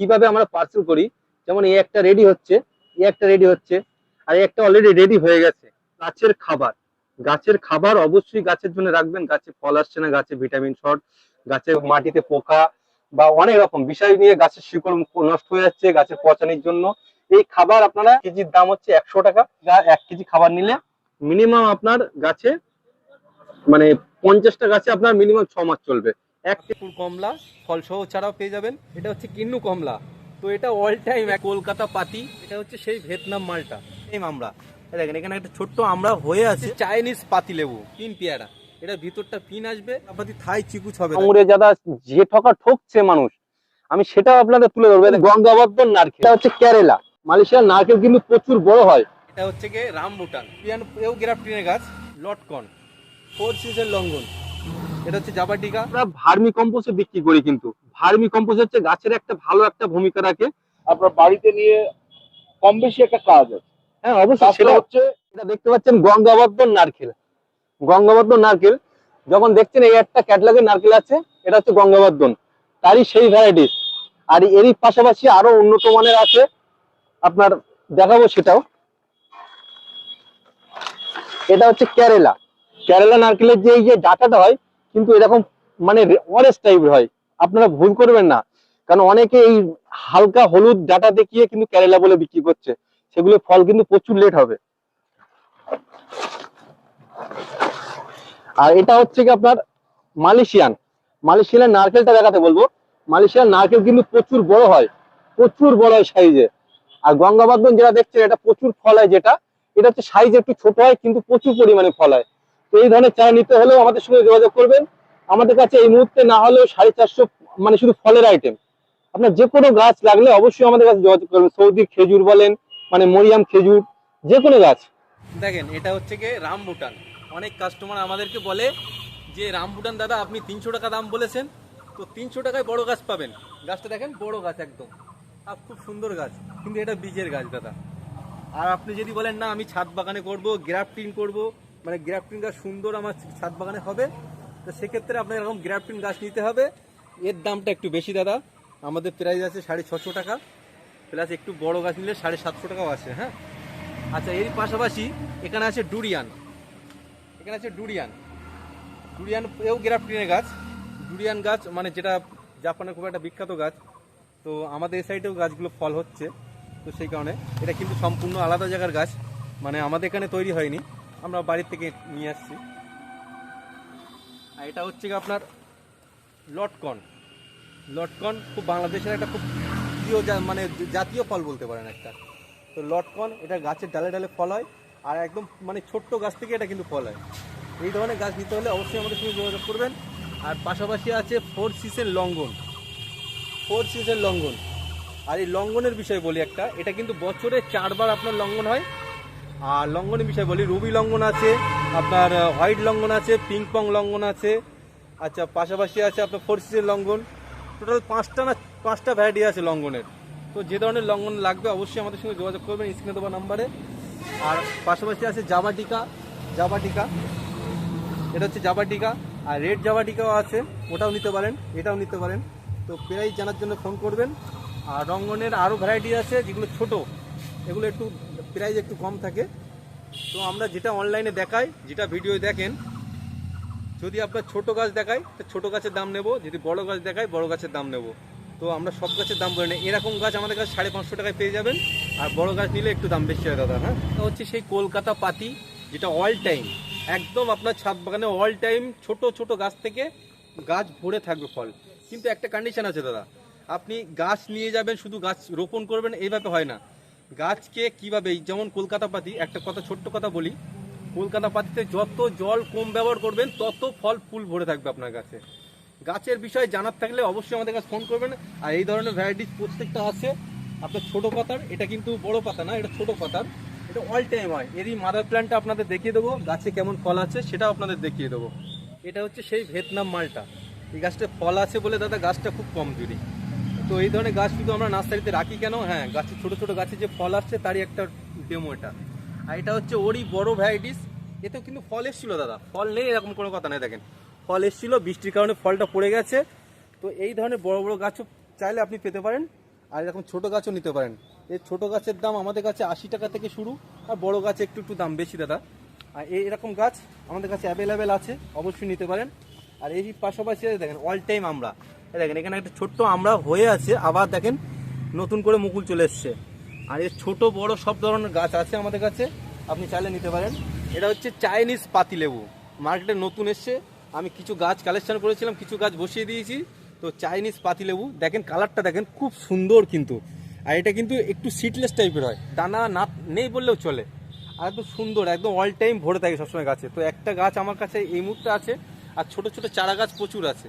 কীভাবে আমরা পার্সেল করি? যেমন এই একটা রেডি হচ্ছে, এই একটা রেডি হচ্ছে, আর এই একটা অলরেডি রেডি হয়ে গেছে। গাছের খাবার। গাছের খাবার অবশ্যই গাছের জন্য রাখবেন। গাছে ফল আসছে না, গাছে ভিটামিন শর্ট গাছে মাটিতে পোকা বা অনেক রকম বিষয় নিয়ে গাছের শিকড় নষ্ট হয়ে যাচ্ছে গাছের পচানির জন্য। এই খাবার আপনারা কেজির দাম হচ্ছে একশো টাকা। যা- এক কেজি খাবার নিলে মিনিমাম আপনার গাছে মানে পঞ্চাশটা গাছে আপনার মিনিমাম ছ মাস চলবে। এক ফুল কমলা ফল সহ ছাড়াও পেয়ে যাবেন। এটা হচ্ছে কিন্নু কমলা। তো এটা অল টাইম কলকাতা পাতি। এটা হচ্ছে সেই ভিয়েতনাম মালটা। এই আমরা। দেখেন এখানে একটা ছোট্ট আমরা হয়ে আছে। চাইনিজ পাতি লেবু তিন পেয়ারা। এটা ভিতরটা পিন আসবে। আপাতি থাই চিকুচ হবে। আঙুরে যারা যে ঠকা ঠকছে মানুষ আমি সেটাও আপনাদের তুলে ধরবো। গঙ্গাবর্ধন নারকেল। এটা হচ্ছে কেরালা। মালয়েশিয়ার নারকেল কিন্তু প্রচুর বড় হয়। এটা হচ্ছে গিয়ে রামবুটান পিয়ান এও গ্রাফটিনের গাছ লটকন। ফোর সিজন লঙ্ঘন। এটা হচ্ছে জাবাটিকা। আমরা ভার্মি কম্পোস্টে বিক্রি করি কিন্তু। ভার্মি কম্পোস্ট হচ্ছে গাছের একটা ভালো একটা ভূমিকা রাখে। আপনার বাড়িতে নিয়ে কম বেশি একটা কাজ আছে। হ্যাঁ অবশ্যই সেটা হচ্ছে এটা দেখতে পাচ্ছেন গঙ্গাবর্ধন নারকেল। গঙ্গাবর্ধন নারকেল যখন দেখছেন এই একটা ক্যাটলগের নারকেল আছে এটা হচ্ছে গঙ্গাবর্ধন। তারই সেই ভ্যারাইটিস আর এরই পাশাপাশি আরও উন্নত মানের আছে। আপনার দেখাবো সেটাও। এটা হচ্ছে কেরালা। কেরালা নারকেলের যে এই যে ডাটাটা হয়, কিন্তু এরকম মানে অরেঞ্জ টাইপের হয়। আপনারা ভুল করবেন না। কারণ অনেকে এই হালকা হলুদ ডাটা দেখিয়ে কিন্তু কেরালা বলে বিক্রি করছে। সেগুলো ফল কিন্তু প্রচুর লেট হবে। আর এটা হচ্ছে কি আপনার মালয়েশিয়ান। মালয়েশিয়ানের নারকেলটা দেখাতে বলব। মালয়েশিয়ার নারকেল কিন্তু প্রচুর বড় হয়। প্রচুর বড় হয় সাইজে। আর গঙ্গাবর্ধন যেটা দেখছেন, এটা প্রচুর ফল হয় যেটা। এটা হচ্ছে সাইজ একটু ছোট হয়, কিন্তু প্রচুর পরিমাণে ফল হয়। তো এই ধরনের চারা নিতে হলেও আমাদের সঙ্গে যোগাযোগ করবেন। আমাদের কাছে এই মুহূর্তে না হলেও সাড়ে চারশো মানে শুধু ফলের আইটেম আপনার যে কোনো গাছ লাগলে অবশ্যই আমাদের কাছে যোগাযোগ করবেন। সৌদি খেজুর বলেন মানে মরিয়াম খেজুর যে কোনো গাছ। দেখেন, এটা হচ্ছে গিয়ে রামবুটান অনেক কাস্টমার আমাদেরকে বলে যে রামবুটান দাদা, আপনি তিনশো টাকা দাম বলেছেন। তো তিনশো টাকায় বড় গাছ পাবেন। গাছটা দেখেন, বড় গাছ একদম। আর খুব সুন্দর গাছ। কিন্তু এটা বীজের গাছ দাদা। আর আপনি যদি বলেন, না, আমি ছাদ বাগানে করব গ্রাফটিং করব মানে গ্রাফটিং গাছ সুন্দর আমার ছাদ বাগানে হবে। তো সেক্ষেত্রে আপনার এরকম গ্রাফটিং গাছ নিতে হবে। এর দামটা একটু বেশি, দাদা। আমাদের প্রাইস আছে সাড়ে ছশো টাকা। প্লাস একটু বড় গাছ নিলে সাড়ে সাতশো টাকাও আছে হ্যাঁ? আচ্ছা এর পাশাপাশি এখানে আছে ডুরিয়ান। এখানে আছে ডুরিয়ান। ডুরিয়ান এও গ্রাফটিনের গাছ। ডুরিয়ান গাছ মানে যেটা জাপানের খুব একটা বিখ্যাত গাছ। তো আমাদের এই সাইডেও গাছগুলো ফল হচ্ছে। তো সেই কারণে এটা কিন্তু সম্পূর্ণ আলাদা জায়গার গাছ। মানে আমাদের এখানে তৈরি হয়নি। আমরা বাড়ির থেকে নিয়ে আসছি। আর এটা হচ্ছে আপনার লটকন। লটকন খুব বাংলাদেশের একটা খুব প্রিয় মানে জাতীয় ফল বলতে পারেন একটা। তো লটকন, এটা গাছের ডালে ডালে ফল হয়, আর একদম মানে ছোট্ট গাছ থেকে এটা কিন্তু ফল হয়। এই ধরনের গাছ নিতে হলে অবশ্যই আমাদের সঙ্গে যোগাযোগ করবেন। আর পাশাপাশি আছে ফোর সিজন লঙ্ঘন ফোর সিজন লঙ্ঘন আর এই লঙ্ঘনের বিষয়ে বলি একটা, এটা কিন্তু বছরে চারবার আপনার লঙ্ঘন হয়। আর লঙ্ঘনের বিষয়ে বলি, রুবি লঙ্ঘন আছে, আপনার হোয়াইট লঙ্ঘন আছে পিঙ্ক পং লঙ্ঘন আছে আচ্ছা পাশাপাশি আছে আপনার ফোর সিজন লঙ্ঘন। টোটাল পাঁচটা না, পাঁচটা ভ্যারাইটি আছে লঙ্ঘনের। তো যে ধরনের লঙ্ঘন লাগবে অবশ্যই আমাদের সঙ্গে যোগাযোগ করবেন স্ক্রিনে দেওয়া নাম্বারে। আর পাশাপাশি আছে জাবা টিকা জাবা টিকা এটা হচ্ছে জাবা টিকা আর রেড জাবা টিকাও আছে, ওটাও নিতে পারেন, এটাও নিতে পারেন। তো প্রাইস জানার জন্য ফোন করবেন। আর রঙ্গনের আরও ভ্যারাইটি আছে, যেগুলো ছোট, এগুলো একটু প্রাইস একটু কম থাকে। তো আমরা যেটা অনলাইনে দেখাই, যেটা ভিডিও দেখেন, যদি আপনার ছোট গাছ দেখায় তো ছোট গাছের দাম নেব। যদি বড় গাছ দেখায় বড় গাছের দাম নেব। তো আমরা সব গাছের দাম বলে নিই। এরকম গাছ আমাদের কাছে সাড়ে পাঁচশো টাকায় পেয়ে যাবেন। আর বড় গাছ নিলে একটু দাম বেশি হয়, দাদা হ্যাঁ? হচ্ছে সেই কলকাতা পাতি, যেটা অল টাইম একদম আপনার ছাদ বাগানে অল টাইম ছোট ছোট গাছ থেকে গাছ ভরে থাকবে ফল। কিন্তু একটা কন্ডিশন আছে, দাদা। আপনি গাছ নিয়ে যাবেন, শুধু গাছ রোপণ করবেন, এইভাবে হয় না। গাছকে কীভাবে, যেমন কলকাতা পাতি একটা কথা ছোট্ট কথা বলি কলকাতা পাতিতে যত জল কম ব্যবহার করবেন, তত ফল ফুল ভরে থাকবে আপনার গাছে। গাছের বিষয়ে জানার থাকলে অবশ্যই আমাদের কাছে ফোন করবেন। আর এই ধরনের ভ্যারাইটিস প্রত্যেকটা আছে। আপনার ছোট পাতার, এটা কিন্তু বড় পাতা না, এটা ছোট পাতার। এটা অল টাইম হয়। এরই মাদার প্ল্যান্টটা আপনাদের দেখিয়ে দেবো, গাছে কেমন ফল আছে সেটাও আপনাদের দেখিয়ে দেবো। এটা হচ্ছে সেই ভিয়েতনাম মালটা। এই গাছটা ফল আছে বলে দাদা, গাছটা খুব কম জুড়ি তো এই ধরনের গাছ শুধু আমরা নার্সারিতে রাখি কেন? হ্যাঁ গাছে ছোট ছোট গাছে যে ফল আসছে তারই একটা ডেমো এটা। আর এটা হচ্ছে ওরই বড় ভ্যারাইটিস এতেও কিন্তু ফল এসেছিল দাদা। ফল নেই, এরকম কোনো কথা নেই, দেখেন। ফল এসেছিল, বৃষ্টির কারণে ফলটা পড়ে গেছে। তো এই ধরনের বড় বড় গাছও চাইলে আপনি পেতে পারেন। আর এরকম ছোট গাছও নিতে পারেন। এই ছোট গাছের দাম আমাদের কাছে আশি টাকা থেকে শুরু। আর বড় গাছে একটু একটু দাম বেশি দাদা। আর এই এরকম গাছ আমাদের কাছে অ্যাভেলেবেল আছে, অবশ্যই নিতে পারেন। আর এই পাশাপাশি দেখেন অল টাইম আমরা। দেখেন, এখানে একটা ছোট্ট আমরা হয়ে আছে, আবার দেখেন নতুন করে মুকুল চলে এসছে। আর এর ছোট বড় সব ধরনের গাছ আছে আমাদের কাছে, আপনি চাইলে নিতে পারেন। এটা হচ্ছে চাইনিজ পাতিলেবু। মার্কেটে নতুন এসছে। আমি কিছু গাছ কালেকশন করেছিলাম, কিছু গাছ বসিয়ে দিয়েছি। তো চাইনিজ পাতিলেবু, দেখেন কালারটা দেখেন খুব সুন্দর কিন্তু। আর এটা কিন্তু একটু সিটলেস টাইপের হয়। দানা না নেই বললেও চলে। আর একদম সুন্দর, একদম অল টাইম ভরে থাকে সবসময় গাছে। তো একটা গাছ আমার কাছে এই মুহূর্তে আছে। আর ছোট ছোট চারা গাছ প্রচুর আছে।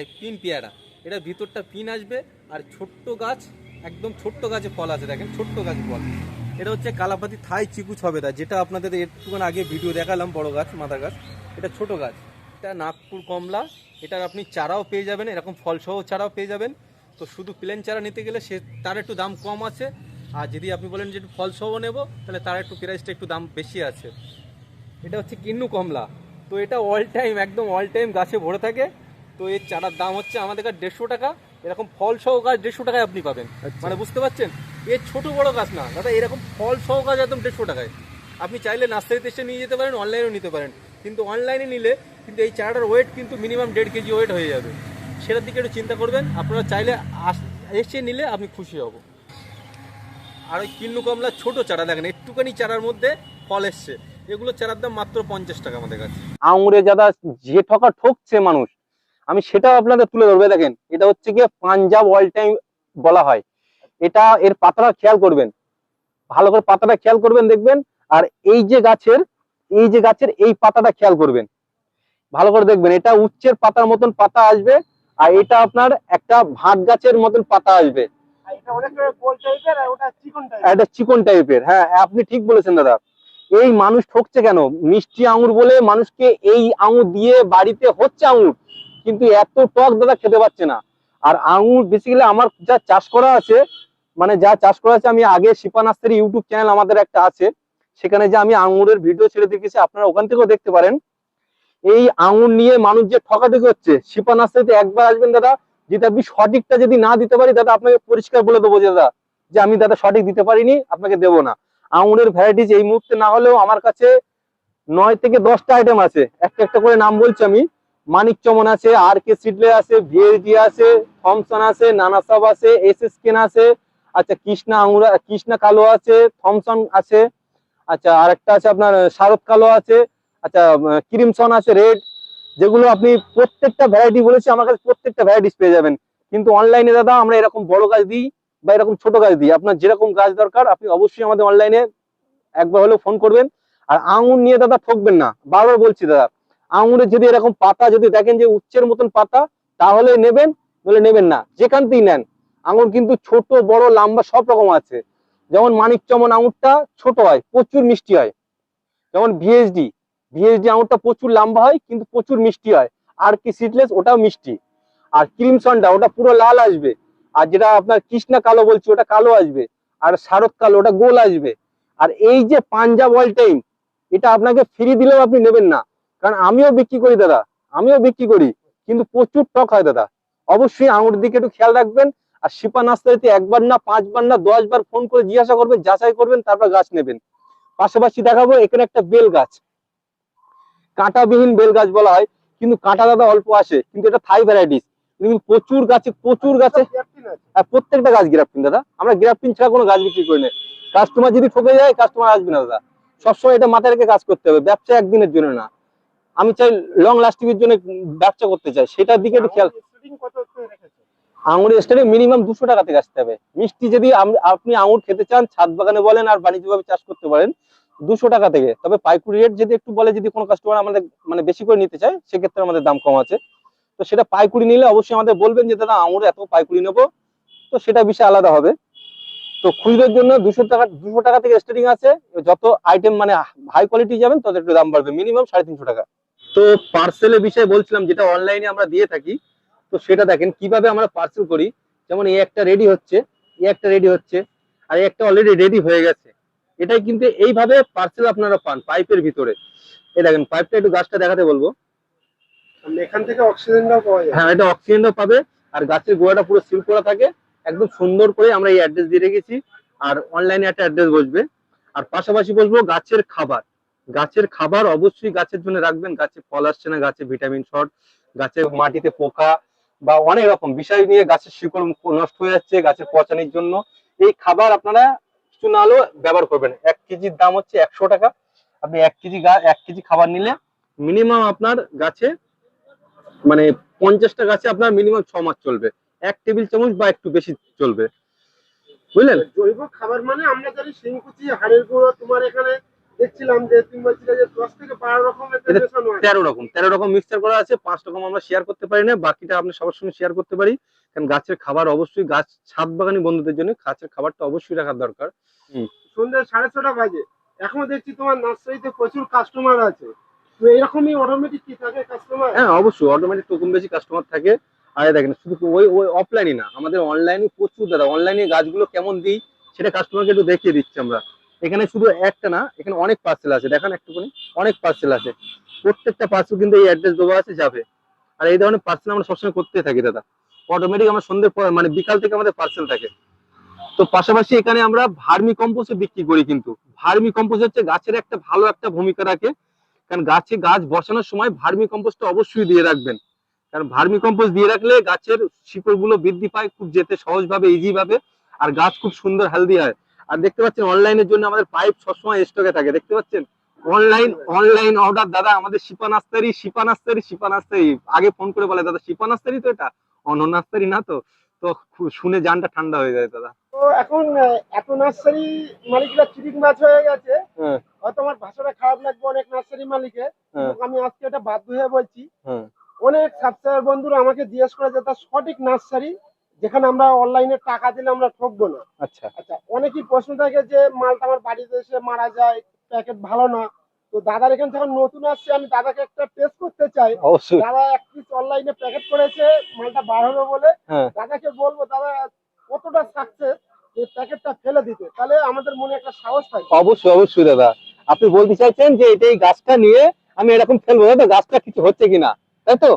এই পিন পেয়ারা এটা ভিতরটা পিন আসবে আর ছোট্ট গাছ একদম ছোট্ট গাছে ফল আছে দেখেন ছোট্ট গাছ ফল। এটা হচ্ছে কালাপাতি থাই চিকু ছবেদা যেটা আপনাদের একটুখানি আগে ভিডিও দেখালাম বড় গাছ মাথা গাছ। এটা ছোট গাছ। এটা নাগপুর কমলা এটার আপনি চারাও পেয়ে যাবেন এরকম ফলসহ চারাও পেয়ে যাবেন। তো শুধু প্লেন চারা নিতে গেলে সে তার একটু দাম কম আছে। আর যদি আপনি বলেন যে একটু ফলসহ নেব তাহলে তার একটু প্রাইসটা একটু দাম বেশি আছে। এটা হচ্ছে কিন্নু কমলা। তো এটা অল টাইম একদম অল টাইম গাছে ভরে থাকে। তো এর চারার দাম হচ্ছে আমাদের কাছে দেড়শো টাকা। এরকম ফল সহ গাছ দেড়শো টাকায় আপনি পাবেন। মানে বুঝতে পারছেন? এর ছোট বড় গাছ না দাদা এরকম ফল সহ গাছ একদম দেড়শো টাকায়। আপনি চাইলে নার্সারিতে এসে নিয়ে যেতে পারেন অনলাইনেও নিতে পারেন। কিন্তু অনলাইনে নিলে কিন্তু এই চারাটার ওয়েট কিন্তু মিনিমাম দেড় কেজি ওয়েট হয়ে যাবে। সেটার দিকে একটু চিন্তা করবেন। আপনারা চাইলে আস- এসে নিলে আপনি খুশি হব। আর ওই কিন্নু কমলা ছোটো চারা দেখেন একটুখানি চারার মধ্যে ফল এসছে। এগুলো চারার দাম মাত্র পঞ্চাশ টাকা আমাদের কাছে। আঙুরে যারা যে ঠকা ঠকছে মানুষ আমি সেটাও আপনাদের তুলে ধরবে দেখেন এটা হচ্ছে গিয়ে পাঞ্জাব অল টাইম বলা হয়। এটা এর পাতাটা খেয়াল করবেন ভালো করে পাতাটা খেয়াল করবেন দেখবেন আর এই যে গাছের এই যে গাছের এই পাতাটা খেয়াল করবেন। ভালো করে দেখবেন এটা উচ্চের পাতার মতন পাতা আসবে আর এটা আপনার একটা ভাট গাছের মতন পাতা আসবে। একটা চিকন টাইপের হ্যাঁ আপনি ঠিক বলেছেন দাদা। এই মানুষ ঠকছে কেন? মিষ্টি আঙুর বলে মানুষকে এই আঙুর দিয়ে বাড়িতে হচ্ছে আঙুর। কিন্তু এত টক দাদা খেতে পাচ্ছে না। আর আঙুর বেসিক্যালি আমার যা চাষ করা আছে মানে যা চাষ করা আছে, আমি আগে শিপা নাস্তারি ইউটিউব চ্যানেল আমাদের একটা আছে। সেখানে যে আমি আঙুরের ভিডিও ছেড়ে দেখেছি আপনারা ওখান থেকেও দেখতে পারেন। এই আঙুর নিয়ে মানুষ যে ঠকাঠকি হচ্ছে, শিপা নাস্তারিতে একবার আসবেন দাদা যদি আপনি সঠিকটা যদি না দিতে পারি, দাদা, আপনাকে পরিষ্কার বলে দেবো যে, দাদা, যে আমি দাদা সঠিক দিতে পারিনি, আপনাকে দেবো না। আঙুরের ভ্যারাইটিস এই মুহূর্তে না হলেও আমার কাছে নয় থেকে দশটা আইটেম আছে। একটা একটা করে নাম বলছি আমি। মানিক চমন আছে আর কে সিডলে আছে ভিএলডি আছে থমসন আছে নানাসাব আছে এস এস কেন আছে। আচ্ছা কৃষ্ণা আঙুর, কৃষ্ণা কালো আছে থমসন আছে। আচ্ছা আরেকটা আছে আপনার শারদ কালো আছে। আচ্ছা ক্রিমসন আছে রেড যেগুলো আপনি প্রত্যেকটা ভ্যারাইটি বলেছি, আমার কাছে প্রত্যেকটা ভ্যারাইটিস পেয়ে যাবেন। কিন্তু অনলাইনে দাদা, আমরা এরকম বড় গাছ দিই বা এরকম ছোট গাছ দিই আপনার যেরকম গাছ দরকার, আপনি অবশ্যই আমাদের অনলাইনে একবার হলেও ফোন করবেন। আর আঙুর নিয়ে দাদা ঠকবেন না। বারবার বলছি দাদা আঙুরের যদি এরকম পাতা যদি দেখেন যে উচ্চের মতন পাতা, তাহলে নেবেন বলে নেবেন না। যেখান থেকেই নেন। আঙুর কিন্তু ছোট, বড়, লম্বা সব রকম আছে। যেমন মানিক চমন আঙুরটা ছোট হয়, প্রচুর মিষ্টি হয়। যেমন ভিএসডি ভিএসডি আঙুরটা প্রচুর লম্বা হয়, কিন্তু প্রচুর মিষ্টি হয়। আর কি সিডলেস ওটাও মিষ্টি। আর ক্রিমসনটা, ওটা পুরো লাল আসবে। আর যেটা আপনার কৃষ্ণা কালো বলছি, ওটা কালো আসবে। আর শারদ কালো, ওটা গোল আসবে। আর এই যে পাঞ্জাব অল টাইম এটা আপনাকে ফ্রি দিলেও আপনি নেবেন না। কারণ আমিও বিক্রি করি দাদা, আমিও বিক্রি করি, কিন্তু প্রচুর টক হয় দাদা। অবশ্যই আঙুর দিকে একটু খেয়াল রাখবেন, আর শিপা নাস্তারিতে একবার না, পাঁচবার না দশ বার ফোন করে জিজ্ঞাসা করবেন, যাচাই করবেন, তারপর গাছ নেবেন। পাশাপাশি দেখাবো এখানে একটা বেল গাছ। কাঁটাবিহীন বেল গাছ বলা হয়, কিন্তু কাঁটা দাদা অল্প আসে, কিন্তু এটা থাই ভ্যারাইটিস প্রচুর গাছে প্রচুর গাছে। আর প্রত্যেকটা গাছ গ্রাফটিং দাদা। আমরা গ্রাফটিং ছাড়া কোনো গাছ বিক্রি করি না। কাস্টমার যদি ঠকে যায় কাস্টমার আসবে না দাদা। সবসময় এটা মাথায় রেখে কাজ করতে হবে ব্যবসা একদিনের জন্য না। আমি চাই লং লাস্টিং এর জন্য ব্যবসা করতে চাই সেটার দিকে একটু খেয়াল আঙুরের স্টারে মিনিমাম দুশো টাকা থেকে আসতে হবে। মিষ্টি যদি আপনি আঙুর খেতে চান ছাদ বাগানে বলেন আর বাণিজ্যিকভাবে চাষ করতে পারেন দুশো টাকা থেকে। তবে পাইকুরি রেট যদি একটু বলে যদি কোনো কাস্টমার আমাদের মানে বেশি করে নিতে চায় সেক্ষেত্রে আমাদের দাম কম আছে। তো সেটা পাইকুড়ি নিলে অবশ্যই আমাদের বলবেন যে, দাদা আঙুর এত পাইকুড়ি নেব। তো সেটা বিষয় আলাদা হবে। তো খুচরোর জন্য দুশো টাকা দুশো টাকা থেকে স্টার্টিং আছে। যত আইটেম মানে হাই কোয়ালিটি যাবেন, তত একটু দাম বাড়বে মিনিমাম সাড়ে তিনশো টাকা। তো পার্সেলের বিষয়ে বলছিলাম, যেটা অনলাইনে আমরা দিয়ে থাকি, তো সেটা দেখেন, কীভাবে আমরা পার্সেল করি? যেমন এই একটা রেডি হচ্ছে, এই একটা রেডি হচ্ছে, আর একটা অলরেডি রেডি হয়ে গেছে। এটাই কিন্তু এইভাবে পার্সেল আপনারা পান পাইপের ভিতরে। এই দেখেন পাইপটা একটু গাছটা দেখাতে বলব। এখান থেকে অক্সিজেনটাও পাওয়া হ্যাঁ এটা অক্সিজেনও পাবে। আর গাছের গোড়াটা পুরো সিল করা থাকে। একদম সুন্দর করে আমরা এই অ্যাড্রেস দিয়ে রেখেছি। আর অনলাইনে একটা অ্যাড্রেস বসবে। আর পাশাপাশি বলব গাছের খাবার। গাছের খাবার অবশ্যই গাছের জন্য রাখবেন। গাছে ফল আসছে না, গাছে ভিটামিন শর্ট গাছের মাটিতে পোকা বা অনেক রকম বিষয় নিয়ে গাছের শিকড় নষ্ট হয়ে যাচ্ছে গাছের পচানির জন্য। এই খাবার আপনারা কিছু না ব্যবহার করবেন। এক কেজির দাম হচ্ছে একশো টাকা। আপনি এক কেজি এক কেজি খাবার নিলে মিনিমাম আপনার গাছে মানে পঞ্চাশটা গাছে আপনার মিনিমাম ছ মাস চলবে। এক টেবিল চামচ বা একটু বেশি চলবে। বুঝলেন? জৈব খাবার মানে আমরা জানি শিংকুচি হাড়ের গুঁড়ো তোমার এখানে দেখছিলাম যে তুমি বলছিলে যে দশ থেকে বারো রকমের এটা মেশানো আছে তেরো রকম। তেরো রকম মিক্সচার করা আছে পাঁচ রকম আমরা শেয়ার করতে পারি না বাকিটা আপনি সবার সঙ্গে শেয়ার করতে পারি। কারণ গাছের খাবার অবশ্যই গাছ ছাদ বাগানি বন্ধুদের জন্য গাছের খাবারটা অবশ্যই রাখার দরকার। সন্ধ্যে সাড়ে ছটা বাজে। এখনও দেখছি তোমার নার্সারিতে প্রচুর কাস্টমার আছে। এরকমই অটোমেটিক কাস্টমার হ্যাঁ অবশ্যই অটোমেটিক বেশি কাস্টমার থাকে। আর দেখেন, শুধু ওই না, আমাদের প্রচুর দাদা। অনলাইনে গাছগুলো কেমন দিই, সেটা একটু দেখিয়ে দিচ্ছি আমরা। এখানে শুধু একটা না, এখানে অনেক পার্সেল আছে। একটুখানি, অনেক পার্সেল আছে। প্রত্যেকটা পার্সেল কিন্তু এই অ্যাড্রেস দেওয়া আছে, যাবে। আর এই ধরনের পার্সেল আমরা সবসময় করতে থাকি, দাদা। অটোমেটিক আমরা সন্ধ্যের পর মানে বিকাল থেকে আমাদের পার্সেল থাকে। তো পাশাপাশি এখানে আমরা ভার্মি কম্পোস্ট বিক্রি করি কিন্তু। ভার্মি কম্পোস্ট হচ্ছে গাছের একটা ভালো একটা ভূমিকা রাখে। কারণ গাছে গাছ বসানোর সময় ভার্মি কম্পোস্টটা অবশ্যই দিয়ে রাখবেন। কারণ ভার্মি কম্পোস্ট দিয়ে রাখলে গাছের শিকড়গুলো বৃদ্ধি পায়, খুব যেতে সহজভাবে ইজি ভাবে আর গাছ খুব সুন্দর হেলদি হয়। আর দেখতে পাচ্ছেন অনলাইনের জন্য আমাদের পাইপ সবসময় স্টকে থাকে, দেখতে পাচ্ছেন? অনলাইন অনলাইন অর্ডার দাদা, আমাদের শিপা নাস্তারি শিপা নাস্তারি শিপা নাস্তারি আগে ফোন করে বলে, দাদা শিপা নাস্তারি তো এটা? অন্য নাস্তারি না তো? তো শুনে জানটা ঠান্ডা হয়ে যায় দাদা। তো এখন এত নার্সারি মালিকরা চিরিক মাছ হয়ে গেছে। হ্যাঁ। হয়তো আমার ভাষাটা খারাপ লাগবে অনেক নার্সারি মালিকের। হ্যাঁ। আমি আজকে এটা বাধ্য হয়ে বলছি হ্যাঁ। অনেক সাবস্ক্রাইবার বন্ধুরা আমাকে জিজ্ঞেস করে যে তার সঠিক নার্সারি যেখানে আমরা অনলাইনে টাকা দিলে আমরা ঠকবো না? আচ্ছা। আচ্ছা অনেকই প্রশ্ন থাকে যে মালটা আমার বাড়িতে এসে মারা যায় প্যাকেট ভালো না। তো দাদার এখানে যখন নতুন আসছে আমি দাদাকে একটা টেস্ট করতে চাই। দাদা এক পিস অনলাইনে প্যাকেট করেছে মালটা বার হবে বলে। হ্যাঁ। দাদাকে বলব দাদা কতটা সাকসেস যে প্যাকেটটা ফেলে দিতে? তাহলে আমাদের মনে একটা সাহস থাকে অবশ্যই অবশ্যই দাদা। আপনি বলতে চাইছেন যে এটা এই গাছটা নিয়ে আমি এরকম ফেলব দাদা গাছটা কিছু হচ্ছে কিনা? তাই তো?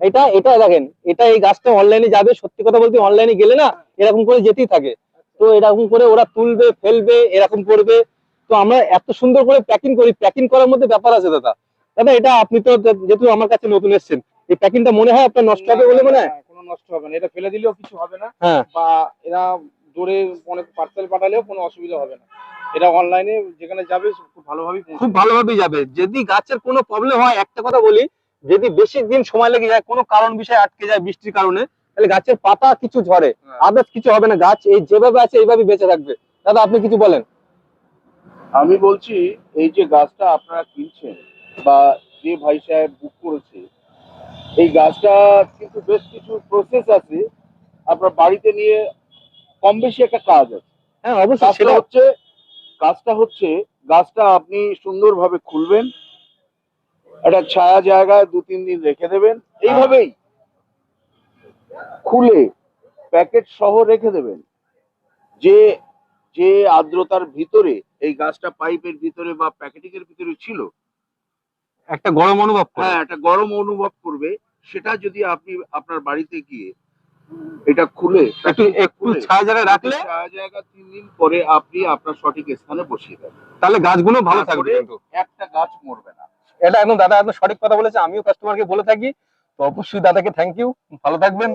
এটা এটা দেখেন এটা এই গাছটা অনলাইনে যাবে সত্যি কথা বলতে অনলাইনে গেলে না এরকম করে যেতেই থাকে। তো এরকম করে ওরা তুলবে ফেলবে এরকম করবে। তো আমরা এত সুন্দর করে প্যাকিং করি। প্যাকিং করার মধ্যে ব্যাপার আছে দাদা। দাদা এটা আপনি তো যেহেতু আমার কাছে নতুন এসেছেন এই প্যাকিংটা মনে হয় আপনার নষ্ট হবে বলে মনে হয়? কোনো নষ্ট হবে না। এটা ফেলে দিলেও কিছু হবে না। হ্যাঁ। বা এরা দূরে অনেক পার্সেল পাঠালেও কোনো অসুবিধা হবে না। এটা অনলাইনে যেখানে যাবে খুব ভালোভাবেই পৌঁছে খুব ভালোভাবেই যাবে। যদি গাছের কোনো প্রবলেম হয় একটা কথা বলি যদি বেশি দিন সময় লেগে যায় কোনো কারণ বিষয় আটকে যায় বৃষ্টির কারণে তাহলে গাছের পাতা কিছু ঝরে। হ্যাঁ। আদার্স কিছু হবে না। গাছ এই যেভাবে আছে এইভাবে বেঁচে থাকবে। দাদা আপনি কিছু বলেন। আমি বলছি এই যে গাছটা আপনারা কিনছেন বা যে ভাই সাহেব বুক করেছে এই গাছটা কিন্তু বেশ কিছু প্রসেস আছে। আপনার বাড়িতে নিয়ে কম বেশি একটা কাজ আছে। হ্যাঁ অবশ্যই সেটা হচ্ছে কাজটা হচ্ছে গাছটা আপনি সুন্দরভাবে খুলবেন একটা ছায়া জায়গায় দু তিন দিন রেখে দেবেন এইভাবেই খুলে প্যাকেট সহ রেখে দেবেন। যে যে আর্দ্রতার ভিতরে এই গাছটা পাইপের ভিতরে বা প্যাকেটিং এর ভিতরে ছিল একটা গরম অনুভব হ্যাঁ একটা গরম অনুভব করবে সেটা যদি আপনি আপনার বাড়িতে গিয়ে এটা খুলে একটু একটু ছায়া জায়গায় রাখলে? ছায়া জায়গা তিন দিন পরে আপনি আপনার সঠিক স্থানে বসিয়ে দেবেন। তাহলে গাছগুলো ভালো থাকবে কিন্তু। একটা গাছ মরবে না। এটা একদম দাদা একদম সঠিক কথা বলেছে আমিও কাস্টমারকে বলে থাকি। তো অবশ্যই দাদাকে থ্যাংক ইউ ভালো থাকবেন।